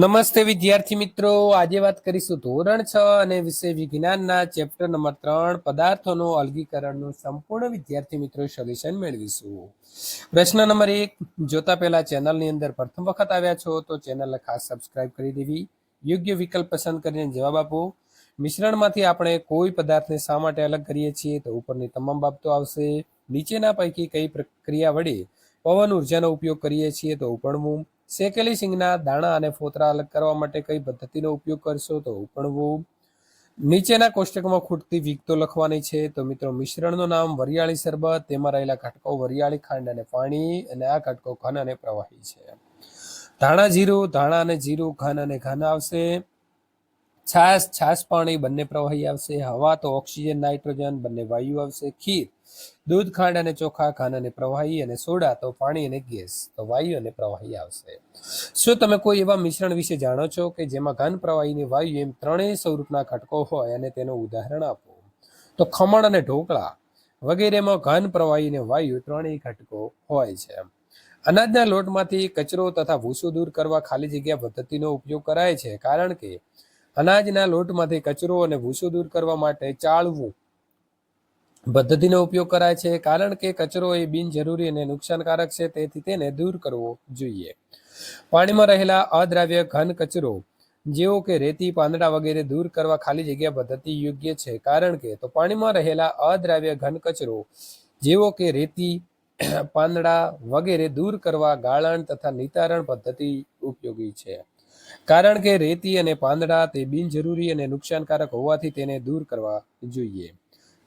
નમસ્તે વિદ્યાર્થી મિત્રો. આજે વાત કરીશું ધોરણ છ અને વિષય વિજ્ઞાનના ચેપ્ટર નંબર ત્રણ, પદાર્થોનું અલગીકરણનું સંપૂર્ણ વિદ્યાર્થી મિત્રો સોલ્યુશન મેળવીશું. પ્રશ્ન નંબર એક, જોતા પહેલા ચેનલની અંદર પ્રથમ વખત આવ્યા છો તો ચેનલને ખાસ સબસ્ક્રાઇબ કરી દેવી. યોગ્ય વિકલ્પ પસંદ કરીને જવાબ આપો. મિશ્રણમાંથી આપણે કોઈ પદાર્થને શા માટે અલગ કરીએ છીએ તો ઉપરની તમામ બાબતો આવશે. નીચેના પૈકી કઈ પ્રક્રિયા વડે પવન ઉર્જાનો ઉપયોગ કરીએ છીએ તો ઉપણવું શેકેલી સિંગના દાણા અને ફોતરા અલગ કરવા માટે કઈ પદ્ધતિનો ઉપયોગ કરશો તો ઉપણવું નીચેના કોષ્ટકમાં ખૂટતી વિગતો લખવાની છે. તો મિત્રો, મિશ્રણનું નામ વરિયાળી શરબત. તેમાં રહેલા ઘટકો વરિયાળી ખાંડ અને પાણી અને આ ઘટકો ઘન અને પ્રવાહી છે. ધાણા જીરું, ધાણા અને જીરું ઘન અને ઘન આવશે. છાશ છાસ પાણી બંને પ્રવાહી આવશે, હવા તો ઓક્સિજન, નાઇટ્રોજન, બંને વાયુ આવશે, ખીર, દૂધ, ખાંડ અને ચોખા, ખાંડ અને પ્રવાહી અને સોડા, તો પાણી અને ગેસ, તો વાયુ અને પ્રવાહી આવશે. શું તમે કોઈ એવા મિશ્રણ વિશે જાણો છો કે જેમાં ઘન પ્રવાહી અને વાયુ એમ ત્રણેય સ્વરૂપના ઘટકો હોય અને તેનું ઉદાહરણ આપો? તો ખમણ અને ઢોકળા વગેરેમાં ઘન પ્રવાહી અને વાયુ ત્રણેય ઘટકો હોય છે. અનાજના લોટમાંથી કચરો તથા ભૂસો દૂર કરવા ખાલી જગ્યા પદ્ધતિનો ઉપયોગ કરાય છે, કારણ કે અનાજના લોટમાંથી કચરો અને ભૂસો દૂર કરવા માટે ચાળવું પદ્ધતિનો ઉપયોગ કરાય છે, કારણ કે કચરો એ બિનજરૂરી અને નુકસાનકારક છે, તેથી તેને દૂર કરવો જોઈએ. પાણીમાં રહેલા અદ્રાવ્ય ઘન કચરો જેવો કે રેતી, પાંદડા વગેરે દૂર કરવા ખાલી જગ્યા પદ્ધતિ યોગ્ય છે, કારણ કે તો પાણીમાં રહેલા અદ્રાવ્ય ઘન કચરો જેવો કે રેતી, પાંદડા વગેરે દૂર કરવા ગાળણ તથા નિતારણ પદ્ધતિ ઉપયોગી છે. કારણ કે રેતી અને પાંદડા તે બિનજરૂરી અને નુકસાનકારક હોવાથી તેને દૂર કરવા જોઈએ.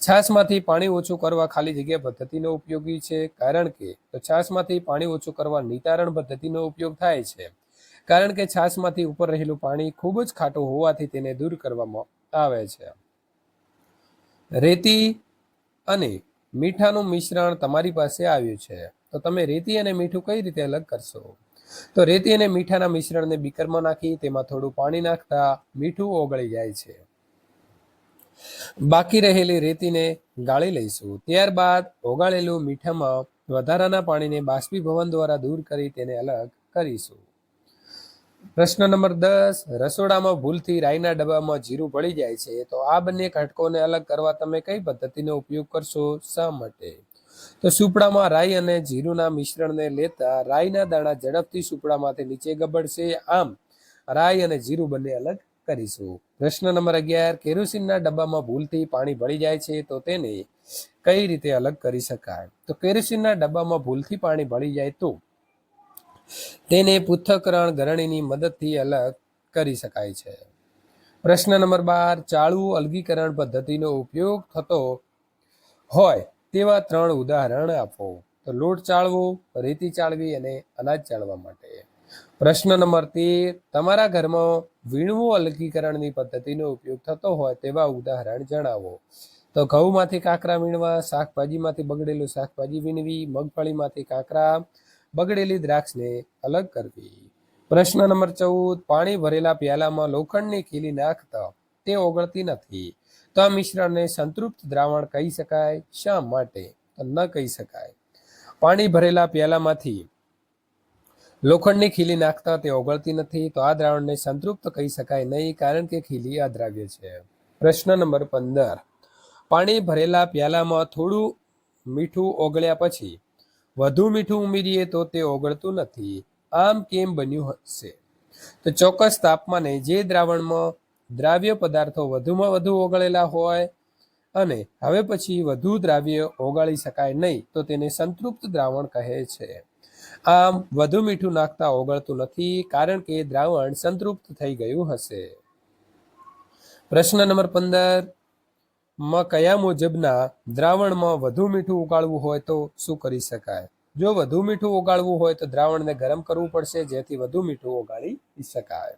છાશમાંથી પાણી ઓછું કરવા ખાલી જગ્યા પદ્ધતિનો ઉપયોગી છે, કારણ કે તો છાશમાંથી પાણી ઓછું કરવા નિતારણ પદ્ધતિનો ઉપયોગ થાય છે. કારણ કે છાશમાંથી ઉપર રહેલું પાણી ખૂબ જ ખાટું હોવાથી તેને દૂર કરવામાં આવે છે. રેતી અને મીઠાનું મિશ્રણ તમારી પાસે આવ્યું છે. તો તમે રેતી અને મીઠું કઈ રીતે અલગ કરશો? તો રેતી અને મીઠાના મિશ્રણને બીકરમાં નાખી તેમાં થોડું પાણી નાખતા મીઠું ઓગળી જાય છે. બાકી રહેલી રેતીને ગાળી લઈશું. ત્યારબાદ ઓગાળેલું મીઠામાં વધારાના પાણીને બાષ્પીભવન દ્વારા દૂર કરી તેને અલગ કરીશું. પ્રશ્ન નંબર દસ, રસોડામાં ભૂલથી રાઈના ડબ્બામાં જીરું પડી જાય છે, તો આ બંને ઘટકોને અલગ કરવા તમે કઈ પદ્ધતિનો ઉપયોગ કરશો? શા માટે? તો સુપડામાં રાઈ અને જીરુના મિશ્રણને લેતા રાઈના દાણા ઝડપથી સુપડામાંથી નીચે ગબડશે. આમ રાઈ અને જીરું બંને અલગ કરીશું. પ્રશ્ન નંબર અગિયાર, કેરોસીનના ડબ્બામાં ભૂલથી પાણી ભળી જાય છે તો તેને કઈ રીતે અલગ કરી શકાય? તો કેરોસીનના ડબ્બામાં ભૂલથી પાણી ભળી જાય તો તેને પૃથ્થકરણ ગરણીની મદદથી અલગ કરી શકાય છે. પ્રશ્ન નંબર બાર ચાળવું અલગીકરણ પદ્ધતિનો ઉપયોગ થતો હોય તેવા ત્રણ ઉદાહરણ આપો. તો લોટ ચાળવો, રેતી ચાળવી અને અનાજ ચાળવા માટે. પ્રશ્ન નંબર તેર, તમારા ઘરમાં વીણવું અલગીકરણની પદ્ધતિનો ઉપયોગ થતો હોય તેવા ઉદાહરણ જણાવો. તો ઘઉંમાંથી કાંકરા વીણવા, શાકભાજીમાંથી બગડેલું શાકભાજી વીણવી, મગફળીમાંથી કાંકરા બગડેલી દ્રાક્ષને અલગ કરવી. પ્રશ્ન નંબર ચૌદ, પાણી ભરેલા પ્યાલામાં લોખંડની ખીલી નાખતા તે ઓગળતી નથી. તો આ મિશ્રણને સંતૃપ્ત દ્રાવણ કહી શકાય, શા માટે? ન કહી શકાય. પાણી ભરેલા પ્યાલામાંથી લોખંડની ખીલી નાખતા તે ઓગળતી નથી, તો આ દ્રાવણને સંતૃપ્ત કહી શકાય નહીં, કારણ કે ખીલી અદ્રાવ્ય છે. પ્રશ્ન નંબર પંદર. પાણી ભરેલા પ્યાલામાં થોડું મીઠું ઓગળ્યા પછી વધુ મીઠું ઉમેરીએ તો તે ઓગળતું નથી. આમ કેમ બન્યું હશે? તો ચોક્કસ તાપમાને જે દ્રાવણમાં દ્રાવ્ય પદાર્થો વધુમાં વધુ ઓગળેલા હોય અને હવે પછી વધુ દ્રાવ્ય ઓગાળી શકાય નહીં, તો તેને સંતૃપ્ત દ્રાવણ કહે છે. આમ, વધુ મીઠું નાખતા ઓગળતું નથી, કારણ કે દ્રાવણ સંતૃપ્ત થઈ ગયું હશે. પ્રશ્ન નંબર પંદર, માં કયા મુજબના દ્રાવણમાં વધુ મીઠું ઉગાળવું હોય તો શું કરી શકાય? જો વધુ મીઠું ઓગાળવું હોય તો દ્રાવણને ગરમ કરવું પડશે, જેથી વધુ મીઠું ઓગાળી શકાય.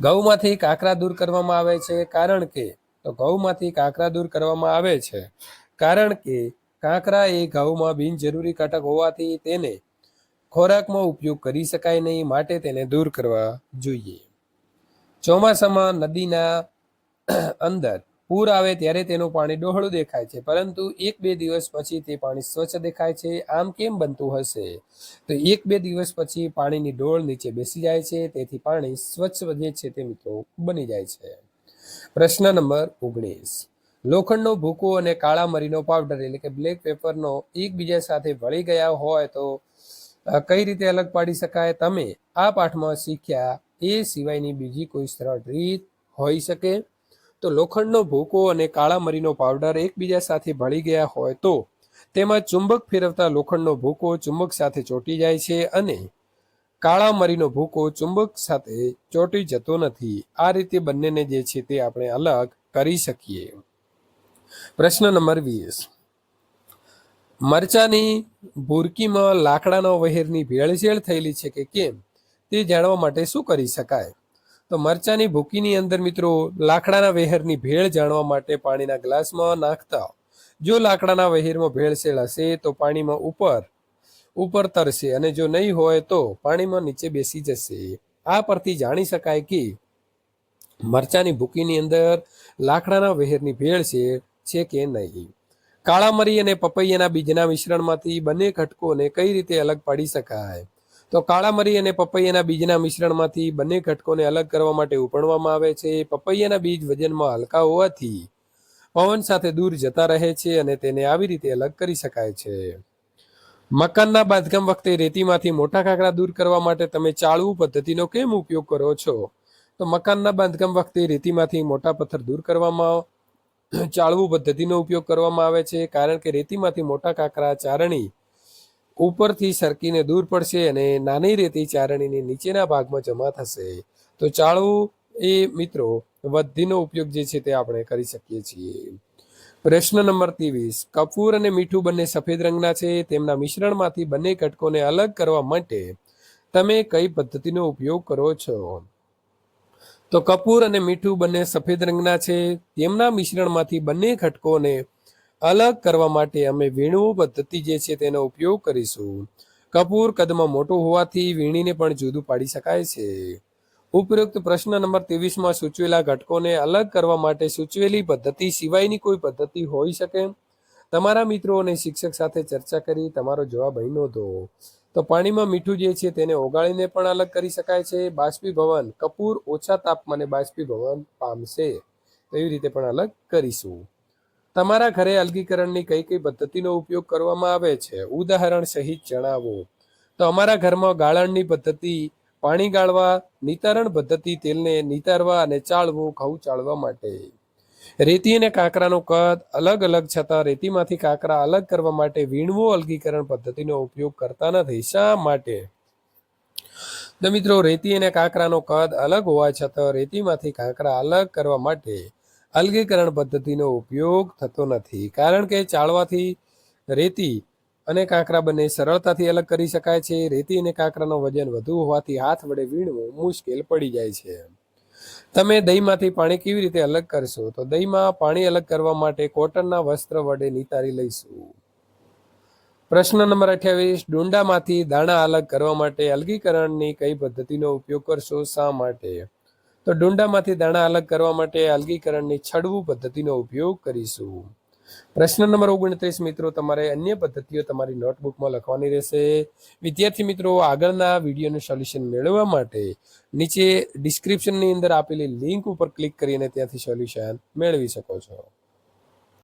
ઘઉંમાંથી કાંકરા દૂર કરવામાં આવે છે કારણ કે, તો ગૌમાંથી કાંકરા દૂર કરવામાં આવે છે કારણ કે, કાંકરા એ ઘઉંમાં બિનજરૂરી ઘટક હોવાથી તેને ખોરાકમાં ઉપયોગ કરી શકાય નહીં, માટે તેને દૂર કરવા જોઈએ. ચોમાસામાં નદીના અંદર પૂર આવે ત્યારે તેનું પાણી ડોહળું દેખાય છે, પરંતુ એક બે દિવસ પછી તે પાણી સ્વચ્છ દેખાય છે. આમ કેમ બનતું હશે? તો એક બે દિવસ પછી પાણીની ડોળ નીચે બેસી જાય છે, તેથી પાણી સ્વચ્છ જે છે તે મિત્રો બની જાય છે. પ્રશ્ન નંબર ઓગણીસ. લોખંડનો ભૂકો અને કાળા મરીનો પાવડર એટલે કે બ્લેક પેપરનો એકબીજા સાથે ભળી ગયા હોય તો કઈ રીતે અલગ પાડી શકાય? તમે આ પાઠમાં શીખ્યા એ સિવાયની બીજી કોઈ સરળ રીત હોઈ શકે? તો લોખંડનો ભૂકો અને કાળા મરીનો પાવડર એકબીજા સાથે ભળી ગયા હોય તો? તેમાં ચુંબક ફેરવતા લોખંડનો ભૂકો ચુંબક સાથે ચોંટી જાય છે અને કાળા મરીનો ભૂકો ચુંબક સાથે ચોંટી જતો નથી. આ રીતે બંનેને જે છે તે આપણે અલગ કરી શકીએ. પ્રશ્ન નંબર વીસ. મરચાની ભૂરકીમાં લાકડાના વહેરની ભેળસેળ થયેલી છે કે કેમ? તે જાણવા માટે શું કરી શકાય? તો મરચાની ભૂકીની અંદર મિત્રો લાકડાના વહેરની ભેળ જાણવા માટે પાણીના ગ્લાસમાં નાખતા જો લાકડાના વહેરમાં ભેળસેળ હશે તો પાણીમાં ઉપર ઉપર તરશે અને જો નહીં હોય તો પાણીમાં નીચે બેસી જશે. આ પરથી જાણી શકાય કે મરચાની ભૂકીની અંદર લાકડાના વહેરની ભેળ છે છે કે નહીં. કાળા મરી અને પપૈયાના બીજના મિશ્રણમાંથી બંને ઘટકોને કઈ રીતે અલગ પાડી શકાય? તો કાળા મરી અને પપૈયાના બીજના મિશ્રણમાંથી બંને ઘટકોને અલગ કરવા માટે ઉપણવામાં આવે છે. પપૈયાના બીજ વજનમાં હલકા હોવાથી પવન સાથે દૂર જતા રહે છે અને તેને આવી રીતે અલગ કરી શકાય છે. મકાનના બાંધકામ વખતે રેતીમાંથી મોટા કાંકરા દૂર કરવા માટે તમે ચાળવું પદ્ધતિનો કેમ ઉપયોગ કરો છો? તો મકાનના બાંધકામ વખતે રેતીમાંથી મોટા પથ્થર દૂર કરવામાં ચાળવું પદ્ધતિનો ઉપયોગ કરવામાં આવે છે, કારણ કે રેતીમાંથી મોટા કાંકરા, ચારણી ઉપરથી સરકીને દૂર પડશે અને નાની રેતી ચારણીની નીચેના ભાગમાં જમા થશે. તો ચાળવું એ મિત્રો, વધીનો ઉપયોગ જે છે તે આપણે કરી શકીએ છીએ. પ્રશ્ન નંબર ત્રેવીસ. કપૂર અને મીઠું બંને સફેદ રંગના છે. તેમના મિશ્રણમાંથી બંને ઘટકોને અલગ કરવા માટે તમે કઈ પદ્ધતિનો ઉપયોગ કરો છો? તો કપૂર અને મીઠું બંને સફેદ રંગના છે. તેમના મિશ્રણમાંથી બંને ઘટકોને અલગ કરવા માટે અમે વીણવું પદ્ધતિ જે છે તેનો ઉપયોગ કરીશું. કપૂર કદમાં મોટું હોવાથી વીણીને પણ જુદું પાડી શકાય છે. ઉપરોક્ત પ્રશ્ન નંબર ત્રેવીસમાં સૂચવેલા ઘટકોને અલગ કરવા માટે સૂચવેલી પદ્ધતિ સિવાયની કોઈ પદ્ધતિ હોઈ શકે? તમારા મિત્રો અને શિક્ષક સાથે ચર્ચા કરી તમારો જવાબ અહીં નોંધો. તો પાણીમાં મીઠું જે છે તેને ઓગાળીને પણ અલગ કરી શકાય છે. બાષ્પીભવન, કપૂર ઓછા તાપમાને બાષ્પીભવન પામશે. તો એવી રીતે પણ અલગ કરીશું. તમારા ઘરે અલગીકરણની કઈ કઈ પદ્ધતિનો ઉપયોગ કરવામાં આવે છે? ઉદાહરણ સહિત જણાવો. તો અમારા ઘરમાં ગાળણની પદ્ધતિ, પાણી ગાળવા, નિતારણ પદ્ધતિ, તેલને નિતારવા અને ચાળવું, ઘઉં ચાળવા માટે. રેતી અને કાંકરાનું કદ અલગ અલગ છતાં રેતીમાંથી કાંકરા અલગ કરવા માટે વીણવો અલગીકરણ પદ્ધતિનો ઉપયોગ કરતા નથી. શા માટે? તો મિત્રો, રેતી અને કાંકરાનો કદ અલગ હોવા છતાં રેતીમાંથી કાંકરા અલગ કરવા માટે અલગીકરણ પદ્ધતિનો ઉપયોગ થતો નથી. કારણ કે ચાળવાથી રેતી અને કાંકરા બંને સરળતાથી અલગ કરી શકાય છે. રેતી અને કાંકરાનો વજન વધુ હોવાથી હાથ વડે વીણવું મુશ્કેલ પડી જાય છે. તમે દહીંમાંથી પાણી કેવી રીતે અલગ કરશો? તો દહીંમાં પાણી અલગ કરવા માટે કોટનના વસ્ત્ર વડે નિતારી લઈશું. પ્રશ્ન નંબર અઠ્યાવીસ, ડુંડામાંથી દાણા અલગ કરવા માટે અલગીકરણની કઈ પદ્ધતિનો ઉપયોગ કરશો? શા માટે? તો ડુંડામાંથી દાણા અલગ કરવા માટે અલગીકરણની છડવું પદ્ધતિનો ઉપયોગ કરીશું. પ્રશ્ન નંબર ઓગણત્રીસ, મિત્રો, તમારે અન્ય પદ્ધતિઓ તમારી નોટબુકમાં લખવાની રહેશે. વિદ્યાર્થી મિત્રો, આગળના વિડીયોનું સોલ્યુશન મેળવવા માટે નીચે ડિસ્ક્રિપ્શનની અંદર આપેલી લિંક ઉપર ક્લિક કરીને ત્યાંથી સોલ્યુશન મેળવી શકો છો.